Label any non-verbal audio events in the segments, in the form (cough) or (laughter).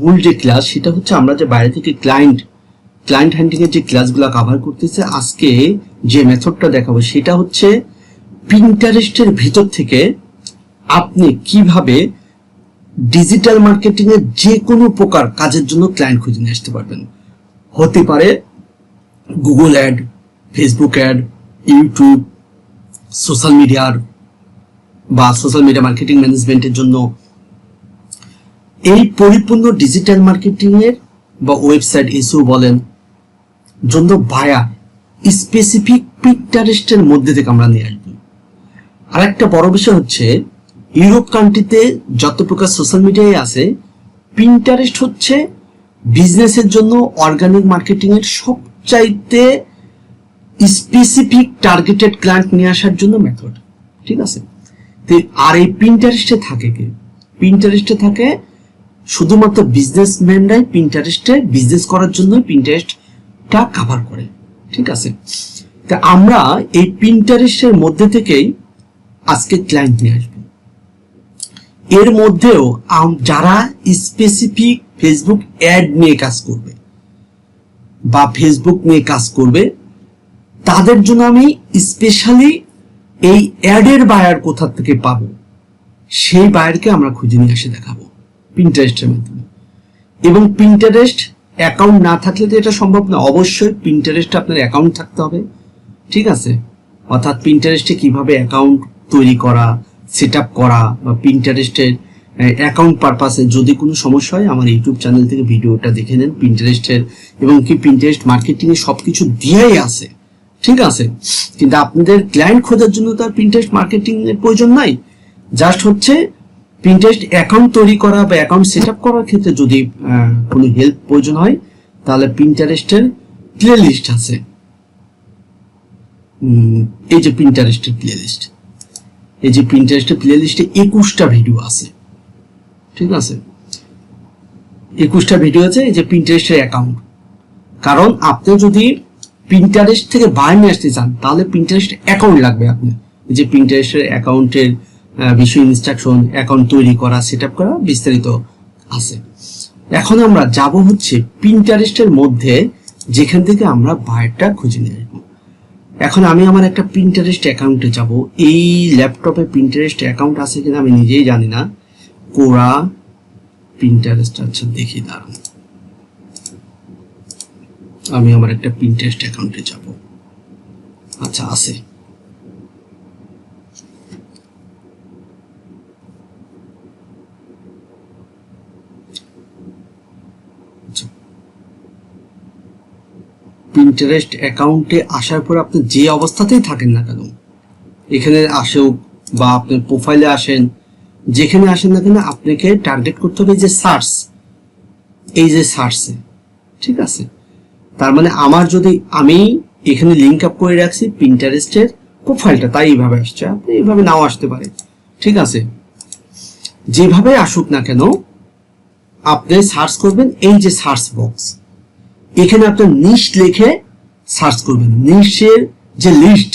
মূল যে ক্লাস সেটা হচ্ছে আমরা যে বাইরে থেকে ক্লায়েন্ট ক্লায়েন্ট হ্যান্ডিং এর যে ক্লাসগুলো কভার করতেছে, আজকে যে মেথডটা দেখাবো, সেটা হচ্ছে পিন্টারেস্টের ভিতর থেকে আপনি কীভাবে ডিজিটাল মার্কেটিং এর যে কোনো প্রকার কাজের জন্য ক্লায়েন্ট খুঁজে নিয়ে আসতে পারবেন। হতে পারে Google ad Facebook ad YouTube social মিডিয়ার বা সোশ্যাল মিডিয়া মার্কেটিং ম্যানেজমেন্টের জন্য এই পরিপূর্ণ ডিজিটাল মার্কেটিং এর বা ওয়েবসাইট এসিও বলেন, জন্য বায়ার স্পেসিফিক পিন্টারেস্টের মধ্যে থেকে আমরা নিয়ে আসব। আর একটা বড় বিষয় হচ্ছে, ইউরোপ কান্ট্রিতে যত প্রকার সোশ্যাল মিডিয়ায় আছে পিন্টারেস্ট হচ্ছে বিজনেসের জন্য অর্গানিক মার্কেটিং এর সবচাইতে স্পেসিফিক টার্গেটেড ক্লায়েন্ট নিয়ে আসার জন্য মেথড ঠিক আছে? আর এই পিন্টারেস্টে থাকে কি? পিন্টারেস্টে থাকে শুধুমাত্র বিজনেসম্যানরাই পিন্টারেস্টে বিজনেস করার জন্য পিন্টারেস্টটা কাভার করে। ঠিক আছে? তা আমরা এই পিন্টারেস্টের মধ্যে থেকেই আজকে ক্লায়েন্ট নিয়ে আসব। এর মধ্যেও যারা স্পেসিফিক ফেসবুক অ্যাড নিয়ে কাজ করবে বা ফেসবুক নিয়ে কাজ করবে, তাদের জন্য আমি স্পেশালি এই অ্যাডের বায়ার কোথা থেকে পাবো, সেই বায়ারকে আমরা খুঁজে নিয়ে এসে দেখাবো। পিন্টারেস্টের মাধ্যমে এবং পিন্টারেস্ট অ্যাকাউন্ট না থাকলে তো এটা সম্ভব না। অবশ্যই পিন্টারেস্টে আপনার অ্যাকাউন্ট থাকতে হবে। ঠিক আছে? অর্থাৎ পিন্টারেস্টে কীভাবে অ্যাকাউন্ট তৈরি করা সেট করা বা পিন্টারেস্টের অ্যাকাউন্ট পারপাসে যদি কোনো সমস্যা হয়, আমার ইউটিউব চ্যানেল থেকে ভিডিওটা দেখে নেন পিন্টারেস্টের এবং কি পিন্টারেস্ট মার্কেটিংয়ে এ সবকিছু দিয়েই আছে। ঠিক আছে? কিন্তু আপনাদের ক্লায়েন্ট খোঁজার জন্য তার পিন্টারেস্ট মার্কেটিং এর প্রয়োজন নাই। জাস্ট হচ্ছে পিন্টারেস্ট অ্যাকাউন্ট তৈরি করা বা অ্যাকাউন্ট সেট আপ করার ক্ষেত্রে যদি কোনো হেল্প প্রয়োজন হয়, তাহলে পিন্টারেস্টের প্লে লিস্ট আছে। এই যে পিন্টারেস্টের প্লে লিস্ট এই যে পিন্টারেস্টের প্লে লিস্টে একুশটা ভিডিও আছে। ঠিক আছে? একুশটা ভিডিও আছে, এই যে পিন্টারেস্টের অ্যাকাউন্ট কারণ আপনি যদি পিন্টারেস্ট থেকে বাইরে আসতে চান, তাহলে পিন্টারেস্ট অ্যাকাউন্ট লাগবে আপনি এই যে পিন্টারেস্টের অ্যাকাউন্টের বিষয় ইনস্ট্রাকশন অ্যাকাউন্ট তৈরি করা সেট করা বিস্তারিত আছে। এখন আমরা যাব হচ্ছে পিন্টারেস্টের মধ্যে, যেখান থেকে আমরা বায়ারটা খুঁজে নিয়ে এখন আমি আমার একটা পিন্টারেস্ট অ্যাকাউন্টে যাব। এই ল্যাপটপে পিন্টারেস্ট অ্যাকাউন্ট আছে কিনা আমি নিজেই জানি না। কোরা পিন্টারেস্ট আচ্ছা দেখি দাঁড়ান। আমি আমার একটা পিন্টারেস্ট অ্যাকাউন্টে যাব। আচ্ছা আছে। পিন্টারেস্ট অ্যাকাউন্টে আসার পর আপনি যে অবস্থাতেই থাকেন না কেন, এখানে আসুক বা আপনি প্রোফাইলে আসেন, যেখানে আসেন না কেন আপনাকে টার্গেট করতে হবে যে সার্চ এই যে সার্চে ঠিক আছে? তার মানে আমার যদি আমি এখানে লিঙ্ক আপ করে রাখছি পিন্টারেস্টের প্রোফাইলটা তাই এইভাবে আসছে, আপনি এইভাবে নাও আসতে পারে ঠিক আছে? যেভাবে আসুক না কেন, আপনি সার্চ করবেন এই যে সার্চ বক্স এখানে আপনার নিশ লিখে সার্চ করবেন। নিশের যে লিস্ট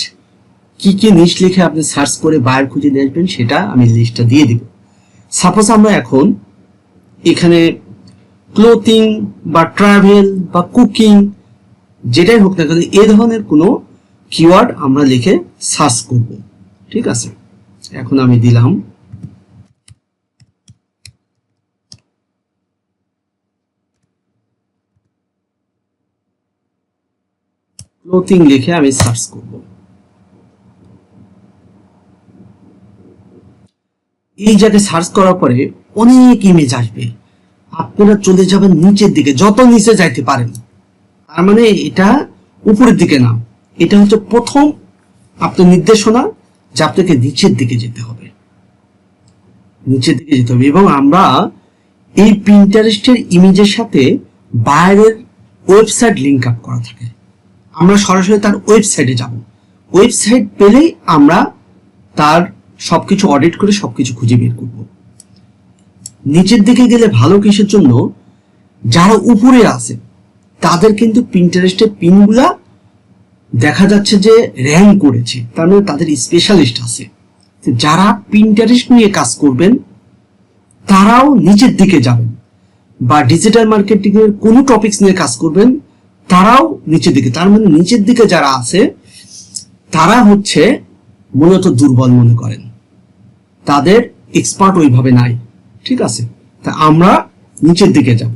কি কি নিশ লিখে আপনি সার্চ করে বাইর খুঁজে নিয়ে আসবেন, সেটা আমি লিস্টটা দিয়ে দিব। সাপোজ আমরা এখন এখানে ক্লোথিং বা ট্রাভেল বা কুকিং যেটাই হোক না কেন, এ ধরনের কোনো কিওয়ার্ড আমরা লিখে সার্চ করব। ঠিক আছে? এখন আমি দিলাম ক্লোথিং লিখে আমি সার্চ করব। এই জায়গায় সার্চ করার পরে অনেক ইমেজ আসবে। আপনারা চলে যাবেন নিচের দিকে, যত নিচে যাইতে পারেন। তার মানে এটা উপরের দিকে না। এটা হচ্ছে প্রথম আপনার নির্দেশনা যে আপনাকে নিচের দিকে যেতে হবে। নিচের দিকে যেতে হবে এবং আমরা এই প্রিন্টারেস্টের ইমেজের সাথে বাইরের ওয়েবসাইট লিঙ্ক আপ করা থাকে। আমরা সরাসরি তার ওয়েবসাইটে যাব। ওয়েবসাইট পেলেই আমরা তার সবকিছু অডিট করে সবকিছু খুঁজে বের করব। নিচের দিকে গেলে ভালো কিসের জন্য যারা উপরে আছে, তাদের কিন্তু পিন্টারেস্টের পিনগুলা দেখা যাচ্ছে যে র্যাঙ্ক করেছে। তার মানে তাদের স্পেশালিস্ট আছে। যারা পিন্টারেস্ট নিয়ে কাজ করবেন, তারাও নিচের দিকে যাবেন বা ডিজিটাল মার্কেটিং এর কোনো টপিকস নিয়ে কাজ করবেন তারাও নিচের দিকে, তার মানে নিচের দিকে যারা আছে, তারা হচ্ছে মূলত দুর্বল মনে করেন। তাদের এক্সপার্ট ওইভাবে নাই, ঠিক আছে? তা আমরা নিচের দিকে যাব।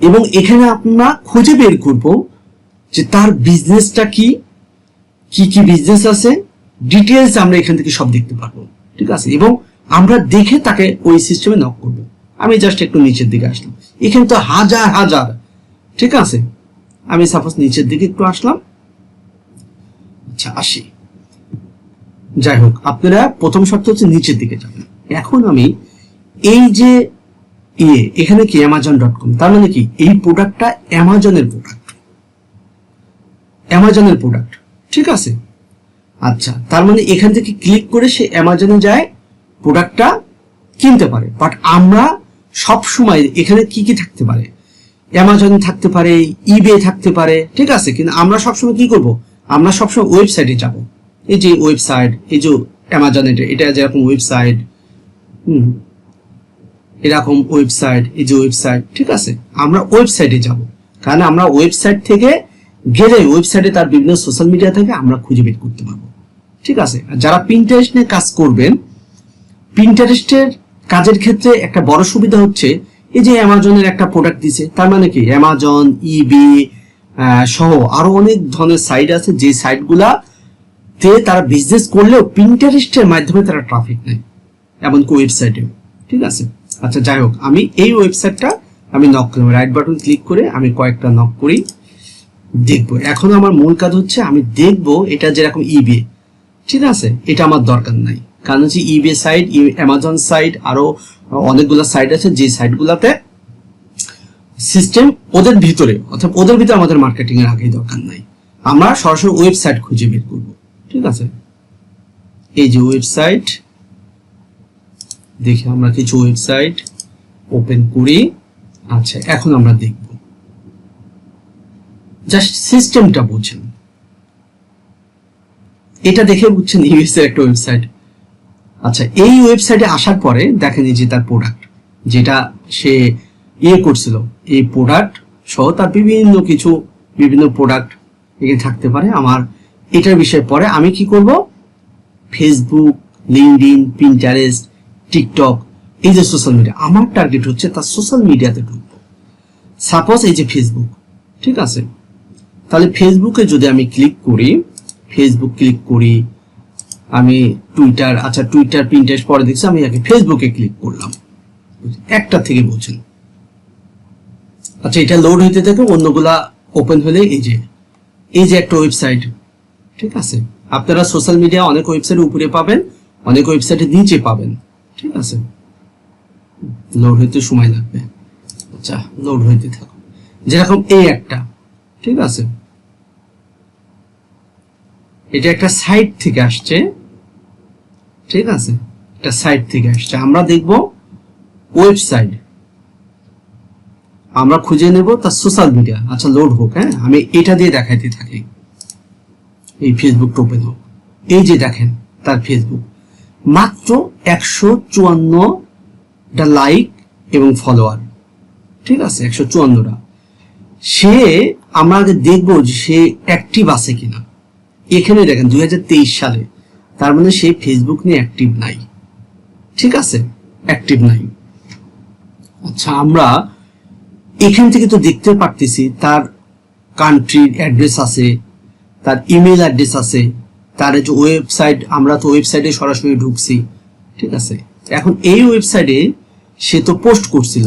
এবং এখানে আমরা খুঁজে বের করব যে তার বিজনেসটা কি কি কি বিজনেস আছে ডিটেলস আমরা এখান থেকে সব দেখতে পারব, ঠিক আছে? এবং আমরা দেখে তাকে ওই সিস্টেমে নক করব। আমি জাস্ট একটু নিচের দিকে আসলাম। এখানে তো হাজার হাজার ঠিক আছে? আমি সাপোজ নিচের দিকে একটু আসলাম। আচ্ছা আসি। যাই হোক, আপনারা প্রথম শর্ত হচ্ছে নিচের দিকে যাবেন। এখন আমি এই যে ইয়ে এখানে কি অ্যামাজন ডট কম তার মানে কি? এই প্রোডাক্টটা অ্যামাজনের প্রোডাক্ট অ্যামাজনের প্রোডাক্ট ঠিক আছে? আচ্ছা তার মানে এখান থেকে ক্লিক করে সে অ্যামাজনে যায় প্রোডাক্টটা কিনতে পারে। বাট আমরা সব সময় এখানে কি কি থাকতে পারে? অ্যামাজন থাকতে পারে ইবে থাকতে পারে, ঠিক আছে, কিন্তু আমরা সবসময় কি করব? আমরা সবসময় ওয়েবসাইটে যাব। এই যে ওয়েবসাইট এই যে অ্যামাজন এটা এটা যেরকম ওয়েবসাইট হুম, এরকম ওয়েবসাইট এই যে ওয়েবসাইট ঠিক আছে, আমরা ওয়েবসাইটে যাব। কারণ আমরা ওয়েবসাইট থেকে গেলে ওয়েবসাইটে তার বিভিন্ন সোশ্যাল মিডিয়া থেকে আমরা খুঁজে বের করতে পারব। ঠিক আছে, আর যারা প্রিন্টারেস্ট নিয়ে কাজ করবেন প্রিন্টারেস্টের কাজের ক্ষেত্রে একটা বড় সুবিধা হচ্ছে এই যে অ্যামাজনের একটা প্রোডাক্ট দিছে, তার মানে কি? অ্যামাজন ইবি সহ আরও অনেক ধরনের সাইট আছে, যে সাইটগুলা তে তারা বিজনেস করলেও প্রিন্টারেস্টের মাধ্যমে তারা ট্রাফিক নেয়, এমনকি ওয়েবসাইটেও ঠিক আছে? আচ্ছা যাই হোক, আমি এই ওয়েবসাইটটা আমি নক করলাম রাইট বাটন ক্লিক করে আমি কয়েকটা নক করি, দেখব। এখন আমার মূল কাজ হচ্ছে আমি দেখব এটা যেরকম ইবে ঠিক আছে? এটা আমার দরকার নাই। কারণ হচ্ছে ইবে সাইট অ্যামাজন সাইট আরও অনেকগুলো সাইট আছে, যে সাইটগুলোতে সিস্টেম ওদের ভিতরে, অর্থাৎ ওদের ভিতরে আমাদের মার্কেটিং এর আগেই দরকার নাই। আমরা সরাসরি ওয়েবসাইট খুঁজে বের করব, ঠিক আছে? এই যে ওয়েবসাইট দেখি আমরা কিছু ওয়েবসাইট ওপেন করি। আচ্ছা এখন আমরা দেখব। জাস্ট সিস্টেমটা বুঝেন। এটা দেখে বুঝছেন ইউএস এর একটা ওয়েবসাইট আচ্ছা এই ওয়েবসাইটে আসার পরে দেখেন যে তার প্রোডাক্ট যেটা সে ইয়ে করছিল, এই প্রোডাক্ট সহ তার বিভিন্ন কিছু, বিভিন্ন প্রোডাক্ট এখানে থাকতে পারে। আমার এটার বিষয়ে পরে আমি কি করব? ফেসবুক লিঙ্কডিন পিন্টারেস্ট টিকটক এই যে সোশ্যাল মিডিয়া আমার টার্গেট হচ্ছে তার সোশ্যাল মিডিয়াতে ঢুকবো। সাপোজ এই যে ফেসবুক ঠিক আছে? তাহলে ফেসবুকে যদি আমি ক্লিক করি ফেসবুক ক্লিক করি আমি টুইটার আচ্ছা টুইটার প্রিন্টারেস্ট পরে দেখছি, আমি আগে ফেসবুকে ক্লিক করলাম। একটা থেকে বলছেন আচ্ছা এটা লোড হইতে থাকে অন্যগুলা ওপেন হলে এই যে এই যে একটা ওয়েবসাইট ঠিক আছে? আপনারা সোশ্যাল মিডিয়া অনেক ওয়েবসাইট উপরে পাবেন, অনেক ওয়েবসাইটের নিচে পাবেন, ঠিক আছে? লোড হইতে সময় লাগবে। আচ্ছা লোড হইতে থাকো যেরকম এই একটা, ঠিক আছে? এটা একটা সাইট থেকে আসছে। ঠিক আছে? একটা সাইট থেকে আসছে। আমরা দেখব ওয়েবসাইট আমরা খুঁজে নেব তার সোশ্যাল মিডিয়া আচ্ছা লোড হোক হ্যাঁ? আমি এটা দিয়ে দেখাইতে থাকি। এই ফেসবুক ওপেন হোক এই যে দেখেন, তার ফেসবুক মাত্র একশো চুয়ান্নটা লাইক এবং ফলোয়ার ঠিক আছে? একশো চুয়ান্নটা সে, আমরা আগে দেখব যে সে অ্যাক্টিভ আছে কিনা। এখানে দেখেন দুই তেইশ সালে, তার মানে সেই ফেসবুক নিয়ে অ্যাক্টিভ নাই। ঠিক আছে? অ্যাক্টিভ নাই। আচ্ছা আমরা এখান থেকে তো দেখতে পারতেছি, তার কান্ট্রির অ্যাড্রেস আছে, তার ইমেল অ্যাড্রেস আছে, তার যে ওয়েবসাইট আমরা তো ওয়েবসাইটে সরাসরি ঢুকছি, ঠিক আছে? এখন এই ওয়েবসাইটে সে তো পোস্ট করছিল।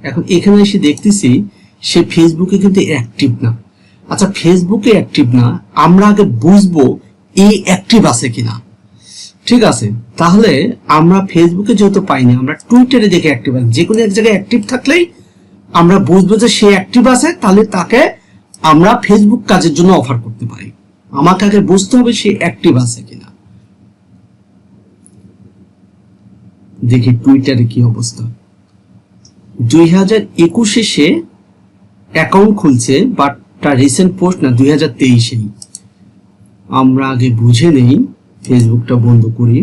এখন এখানে এসে দেখতেছি, সে ফেসবুকে কিন্তু অ্যাক্টিভ না। আচ্ছা ফেসবুকে অ্যাক্টিভ না, আমরা আগে বুঝব এই অ্যাক্টিভ আছে কিনা। ঠিক আছে, তাহলে আমরা ফেসবুকে যেহেতু পাইনি, আমরা টুইটারে দেখে অ্যাক্টিভ আছে। যে কোনো এক জায়গায় অ্যাক্টিভ থাকলেই আমরা বুঝব যে সে অ্যাক্টিভ আছে, তাহলে তাকে আমরা ফেসবুক কাজের জন্য অফার করতে পারি। আমাকে আগে বুঝতে হবে সে অ্যাক্টিভ আছে কিনা। দেখি টুইটারে কি অবস্থা। দুই হাজার একুশে সে অ্যাকাউন্ট খুলছে বাট তার রিসেন্ট পোস্ট না, দুই হাজার তেইশেই। আমরা আগে বুঝে নেই ফেসবুকটা বন্ধ করি।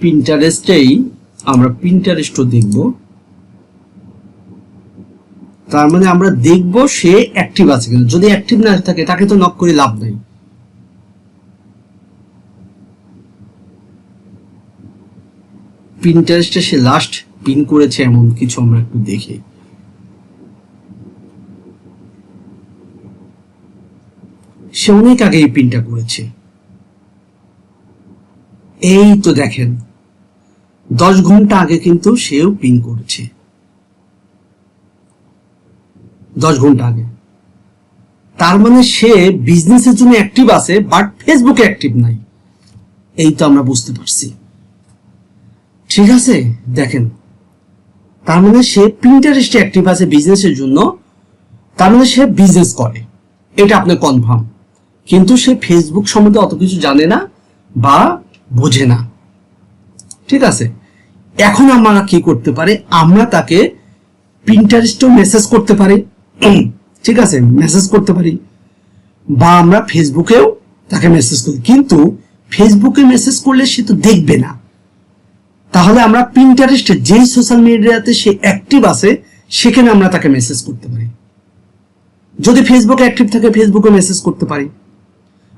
পিন্টারেস্টেই আমরা পিন্টারেস্টও দেখব। তার মানে আমরা দেখব সে অ্যাক্টিভ আছে কিনা। যদি অ্যাক্টিভ না থাকে, তাকে তো নক করে লাভ নাই। পিন্টারেস্টে সে লাস্ট পিন করেছে, এমন কিছু আমরা একটু দেখি। সে অনেক আগে এই পিনটা করেছে। এই তো দেখেন, দশ ঘণ্টা আগে কিন্তু সেও পিন করেছে। দশ ঘণ্টা আগে। তার মানে সে বিজনেসের জন্য অ্যাক্টিভ আছে বাট ফেসবুকে অ্যাক্টিভ নাই। এই তো আমরা বুঝতে পারছি। ঠিক আছে? দেখেন, তার মানে সে প্রিন্টারেস্টে অ্যাক্টিভ আছে বিজনেসের জন্য, তার মানে সে বিজনেস করে। এটা আপনার কনফার্ম কিন্তু সে ফেসবুক সম্বন্ধে অত কিছু জানে না বা বোঝে না। ঠিক আছে? এখন আমরা কি করতে পারি? আমরা তাকে প্রিন্টারেস্টও মেসেজ করতে পারি। (clears throat) ঠিক আছে? মেসেজ করতে পারি। বা আমরা ফেসবুকেও তাকে মেসেজ করি। কিন্তু ফেসবুকে মেসেজ করলে সে তো দেখবে না। তাহলে আমরা প্রিন্টারেস্টে যেই সোশ্যাল মিডিয়াতে সে অ্যাক্টিভ আছে, সেখানে আমরা তাকে মেসেজ করতে পারি। যদি ফেসবুকে অ্যাক্টিভ থাকে ফেসবুকে মেসেজ করতে পারি।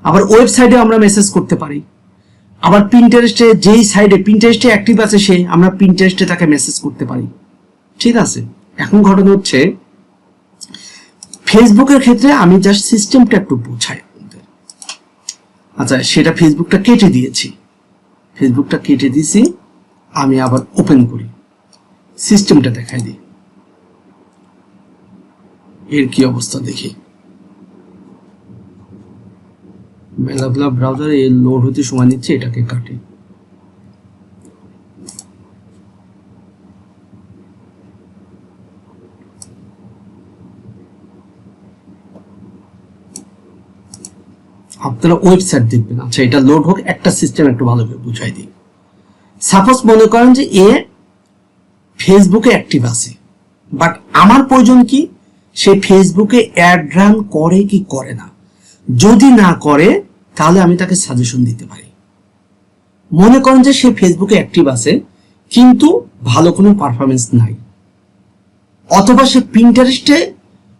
আবার ওয়েবসাইটে আমরা মেসেজ করতে পারি। আবার প্রিন্টারেস্টে যেই সাইডে প্রিন্টারেস্টে অ্যাক্টিভ আছে সে, আমরা প্রিন্টারেস্টে তাকে মেসেজ করতে পারি। ঠিক আছে? এখন ঘটনা হচ্ছে ফেসবুকের ক্ষেত্রে আমি জাস্ট সিস্টেমটা একটু বোঝাই। আচ্ছা সেটা ফেসবুকটা কেটে দিয়েছি। ফেসবুকটা কেটে দিয়েছি, আমি আবার ওপেন করি। সিস্টেমটা দেখাই দিই। এর কি অবস্থা দেখি। মেলাবলা ব্রাউজারে লোড হতে সময় নিচ্ছে, এটাকে কাটে। আপনারা ওয়েবসাইট দেখবেন। আচ্ছা এটা লোড হোক, একটা সিস্টেম একটু ভালো করে বুঝাই দিই। সাপোজ মনে করেন যে এ ফেসবুকে অ্যাক্টিভ আছে, বাট আমার প্রয়োজন কি? সে ফেসবুকে অ্যাড রান করে কি করে না? যদি না করে, তাহলে আমি তাকে সাজেশন দিতে পারি। মনে করেন যে সে ফেসবুকে অ্যাক্টিভ আছে, কিন্তু ভালো কোনো পারফরমেন্স নাই। অথবা সে প্রিন্টারেস্টে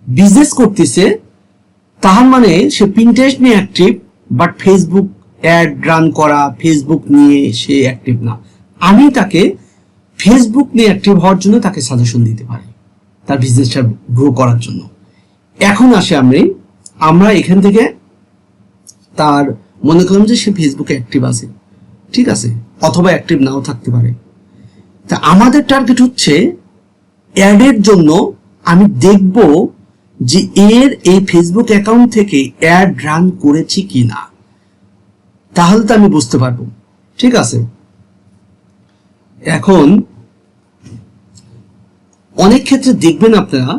বিজনেস করতেছে, তার মানে সে প্রিন্টারেস্ট নিয়ে active but Facebook ad run করা ফেসবুক নিয়ে সে অ্যাক্টিভ না। আমি তাকে ফেসবুক নিয়ে অ্যাক্টিভ হওয়ার জন্য তাকে সাজেশন দিতে পারি, তার বিজনেসটা গ্রো করার জন্য। এখন আসে আমি আমরা এখান থেকে তার, মনে করলাম যে সে ফেসবুকে অ্যাক্টিভ আছে। ঠিক আছে? অথবা অ্যাক্টিভ নাও থাকতে পারে। তা আমাদের টার্গেট হচ্ছে অ্যাডের জন্য আমি দেখব যে এর এই ফেসবুক অ্যাকাউন্ট থেকে অ্যাড রান করেছি কি না তাহলে তো আমি বুঝতে পারব। ঠিক আছে? এখন অনেক ক্ষেত্রে দেখবেন আপনারা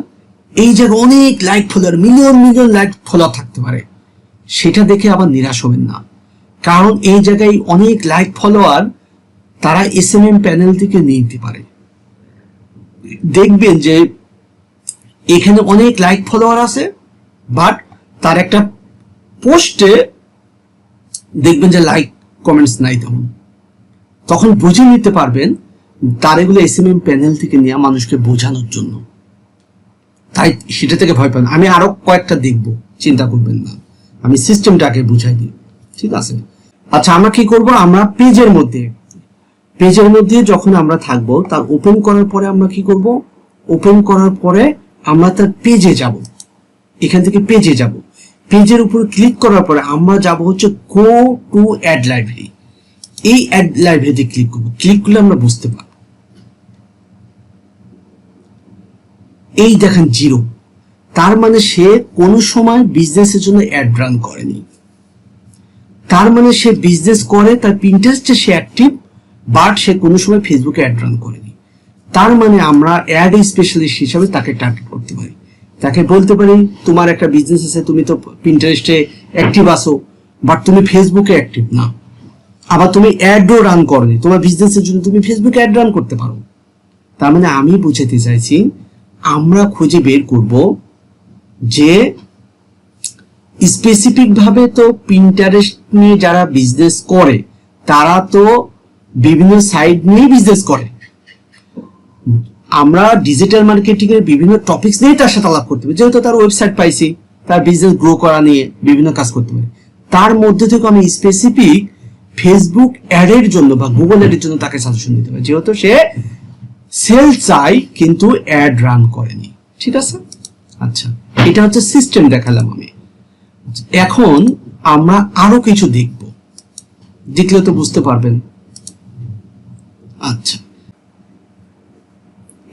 এই জায়গায় অনেক like follower million million like follower থাকতে পারে। সেটা দেখে আবার নিরাশ হবেন না। কারণ এই জায়গায় অনেক লাইক ফলোয়ার তারা এস এম এম প্যানেল থেকে নিয়ে নিতে পারে। দেখবেন যে, এখানে অনেক লাইক ফলোয়ার আছে বাট তার একটা পোস্টে দেখবেন যে লাইক কমেন্টস নাই তেমন। তখন বুঝে নিতে পারবেন, তার এগুলো এস এম এম প্যানেল থেকে নেওয়া মানুষকে বোঝানোর জন্য। তাই সেটা থেকে ভয় পান আমি আরও কয়েকটা দেখব, চিন্তা করবেন না। আমি সিস্টেমটাকে বুঝাই দিই। ঠিক আছে? আচ্ছা আমরা কি করব? আমরা পেজের মধ্যে পেজের মধ্যে যখন আমরা থাকব, তার ওপেন করার পরে আমরা কি করব? ওপেন করার পরে আমরা তার পেজে যাব। এখান থেকে পেজে যাব। পেজের উপর ক্লিক করার পরে আমরা যাব হচ্ছে গো টু অ্যাড লাইব্রেরি এই অ্যাড লাইব্রেরিতে ক্লিক করব। ক্লিক করলে আমরা বুঝতে পারব। এই দেখেন জিরো। তার মানে সে কোনো সময় বিজনেসের জন্য অ্যাড রান করেনি। তার মানে সে বিজনেস করে, তার প্রিন্টারেস্টে সে অ্যাক্টিভ বাট সে কোনো সময় ফেসবুকে অ্যাড রান করেনি। তার মানে আমরা অ্যাড স্পেশালিস্ট হিসাবে তাকে টার্গেট করতে পারি। তাকে বলতে পারি, তোমার একটা বিজনেস আছে, তুমি তো প্রিন্টারেস্টে অ্যাক্টিভ আসো বাট তুমি ফেসবুকে অ্যাক্টিভ না। আবার তুমি অ্যাডও রান করনি, তোমার বিজনেসের জন্য তুমি ফেসবুকে অ্যাড রান করতে পারো। তার মানে আমি বুঝাতে চাইছি আমরা খুঁজে বের করব যে স্পেসিফিক ভাবে তো প্রিন্টারেস্ট নিয়ে যারা বিজনেস করে, তারা তো বিভিন্ন সাইট নিয়ে বিজনেস করে। আমরা ডিজিটাল মার্কেটিং এর বিভিন্ন টপিকস নিয়ে তার সাথে আলাপ করতে পারি। যেহেতু তার ওয়েবসাইট পাইছি, তার বিজনেস গ্রো করা নিয়ে বিভিন্ন কাজ করতে পারি। তার মধ্যে থেকে আমি স্পেসিফিক ফেসবুক অ্যাডের জন্য বা গুগল অ্যাডের জন্য তাকে সাজেশন দিতে পারি। যেহেতু সে সেল চাই, কিন্তু অ্যাড রান করেনি। ঠিক আছে? আচ্ছা এটা হচ্ছে সিস্টেম দেখালাম আমি। এখন আমরা আরও কিছু দেখব। দেখলে তো বুঝতে পারবেন। আচ্ছা।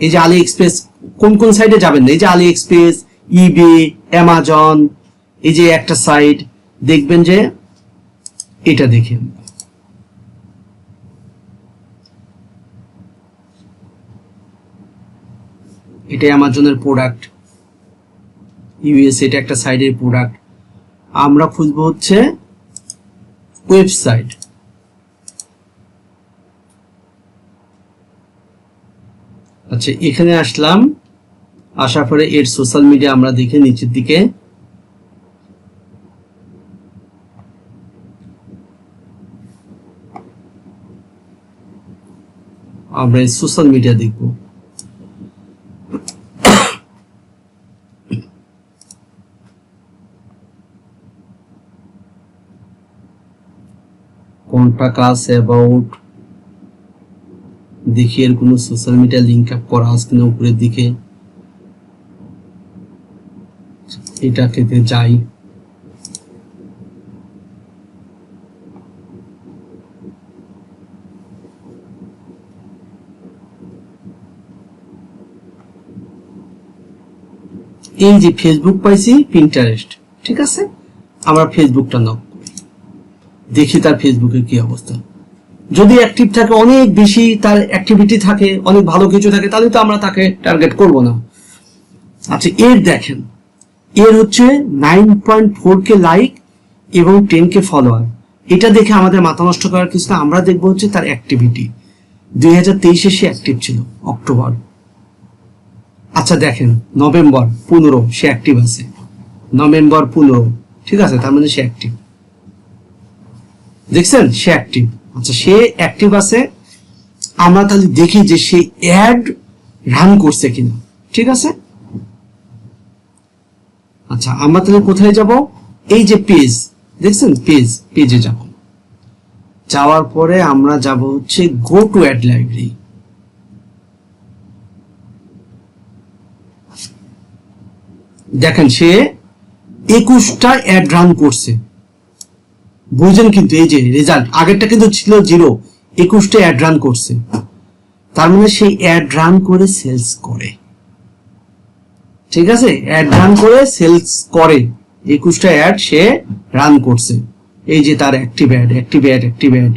এই যে আলি এক্সপ্রেস কোন কোন সাইডে যাবেন? এই যে আলি এক্সপ্রেস ইবে অ্যামাজন এই যে একটা সাইট দেখবেন যে এটা দেখেন এটা অ্যামাজনের প্রোডাক্ট ইউএস এটা একটা সাইডের প্রোডাক্ট আমরা খুঁজবো হচ্ছে ওয়েবসাইট আচ্ছা এখানে আসলাম। আসার পরে এর সোশ্যাল মিডিয়া আমরা দেখে নিচের দিকে। আমরা সোশ্যাল মিডিয়া দেখব। কন্টাক্ট আস অ্যাবাউট দেখি এর কোনো সোশ্যাল মিডিয়া লিঙ্ক আপ করা আছে কিনা উপরের দিকে? এটা খেতে যাই। এই যে ফেসবুক পাইছি পিন্টারেস্ট ঠিক আছে? আমরা ফেসবুকটা করি দেখি তার ফেসবুকে কি অবস্থা? যদি অ্যাক্টিভ থাকে, অনেক বেশি তার অ্যাক্টিভিটি থাকে, অনেক ভালো কিছু থাকে, তাহলে তো আমরা তাকে টার্গেট করব না। আচ্ছা এর দেখেন, এর হচ্ছে nine point four K like এবং টেন কে ফলোয়ার এটা দেখে আমাদের মাথা নষ্ট করার কিছু না, আমরা দেখব হচ্ছে তার অ্যাক্টিভিটি দুই হাজার তেইশে সে অ্যাক্টিভ ছিল, অক্টোবর। আচ্ছা দেখেন, নভেম্বর, পনেরো, সে অ্যাক্টিভ আছে। নভেম্বর, পনেরো, ঠিক আছে, তার মানে সে অ্যাক্টিভ দেখছেন? সে অ্যাক্টিভ আচ্ছা সে অ্যাক্টিভ আছে। আমরা তাহলে দেখি যে সে অ্যাড রান করছে কিনা। ঠিক আছে? আচ্ছা আমরা তাহলে কোথায় যাব? এই যে পেজ দেখছেন? পেজ পেজে যাব। যাওয়ার পরে আমরা যাব হচ্ছে গো টু অ্যাড লাইব্রেরি দেখেন, সে একুশটা অ্যাড রান করছে। বুঝলেন কিন্তু এই যে রেজাল্ট আগেরটা কিন্তু ছিল জিরো একুশটা অ্যাড রান করছে। তার মানে সে অ্যাড রান করে সেলস করে। ঠিক আছে? অ্যাড রান করে সেলস করে। একুশটা অ্যাড সে রান করছে। এই যে তার active ad active ad active ad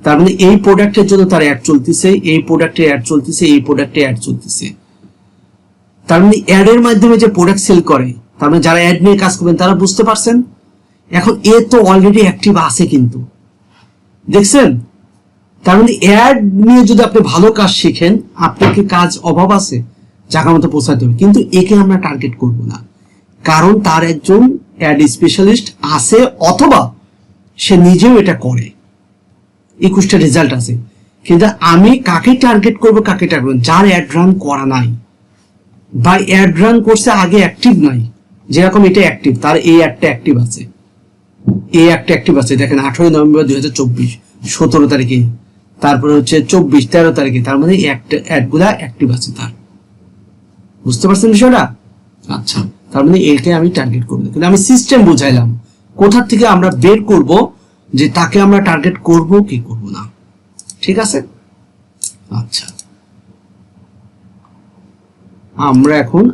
তার মানে এই প্রোডাক্টের জন্য তার অ্যাড চলতেছে, এই প্রোডাক্টে অ্যাড চলতেছে, এই প্রোডাক্টে অ্যাড চলতেছে। তার মানে অ্যাডের মাধ্যমে যে প্রোডাক্ট সেল করে, তার মানে যারা অ্যাড নিয়ে কাজ করবেন, তারা বুঝতে পারছেন? এখন এ তো অলরেডি অ্যাক্টিভ আছে কিন্তু। দেখছেন? তার মানে অ্যাড নিয়ে যদি আপনি ভালো কাজ শিখেন, আপনাকে কাজ অভাব আছে, জায়গা মতো পৌঁছাতে হবে। কিন্তু একে আমরা টার্গেট করব না। কারণ তার একজন অ্যাড স্পেশালিস্ট আছে, অথবা সে নিজেও এটা করে। একুশটা রেজাল্ট আছে। কিন্তু আমি কাকে টার্গেট করব, কাকে টার্গেট যার অ্যাড রান করা নাই। বা অ্যাড রান করছে আগে অ্যাক্টিভ নাই। যেরকম এটা অ্যাক্টিভ তার এই অ্যাডটা অ্যাক্টিভ আছে। এই একটা অ্যাক্টিভ আছে, দেখেন আঠারোই নভেম্বর দুই হাজার চব্বিশ, সতেরো তারিখে। তারপরে হচ্ছে চব্বিশ, তেরো তারিখে, তার মানে অ্যাডগুলা অ্যাক্টিভ আছে তার। বুঝতে পারছেন বিষয়টা? আচ্ছা তার মানে একে আমি টার্গেট করব। কিন্তু আমি সিস্টেম বুঝাইলাম কোথার থেকে আমরা বের করব, যে তাকে আমরা টার্গেট করব, কি করব না। ঠিক আছে? আচ্ছা। আমরা এখন